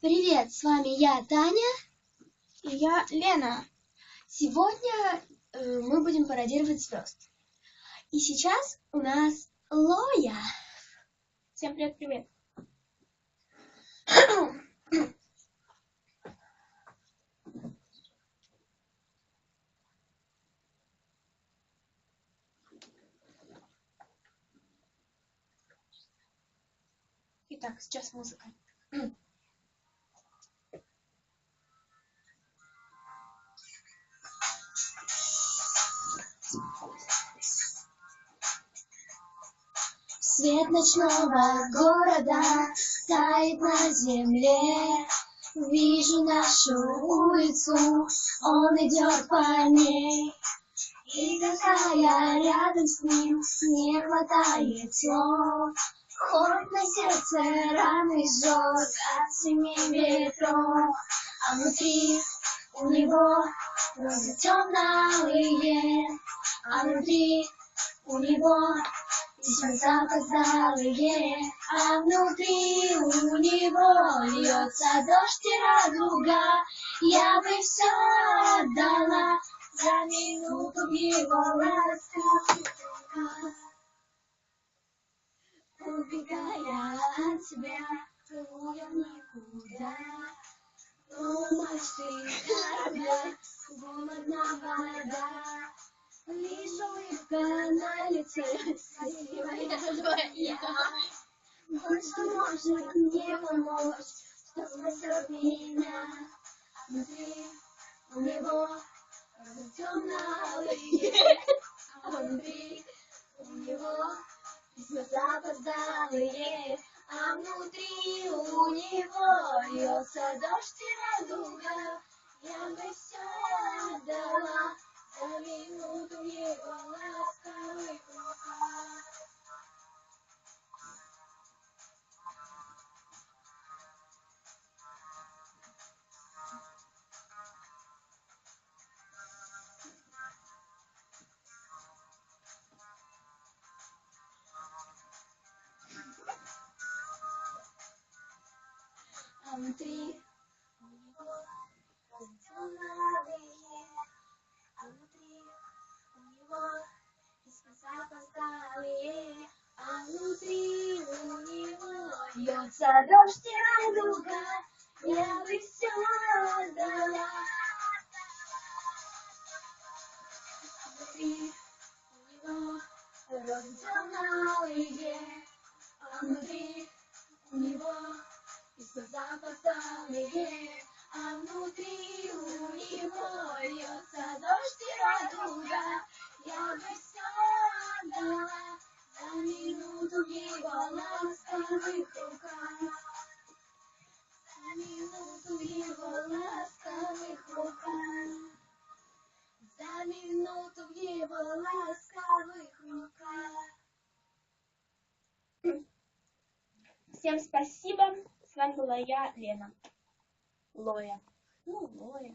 Привет, с вами я, Таня. И я, Лена. Сегодня э, мы будем пародировать звезд. И сейчас у нас Лоя. Всем привет-привет. Итак, сейчас музыка. Свет ночного города тает на земле. Вижу нашу улицу, он идет по ней. И какая рядом с ним не хватает слов. Хоть на сердце раны жжет от семи ветров, а внутри у него розы темные, а внутри у него письма запоздалые, а внутри у него льется дождь и радуга. Я бы все отдала за минуту его ласках. Убегая от тебя, плыву я никуда. Мачты корабля голодна вода. Лишь улыбка на лице, твоя. Вот что может мне помочь, что спасет меня. Внутри у него темные, а внутри у него письма запоздалые, а внутри у него льется дождь и радуга. Я бы все отдала за минуту дождь и радуга. Я бы все отдала. А внутри него розы темные, а внутри него письма запоздалые, а внутри у него льется дождь и радуга. Я бы все отдала за минуту его ласковых минуту в его ласковых руках. Всем спасибо. С вами была я, Лена. Лоя. Ну, Лоя.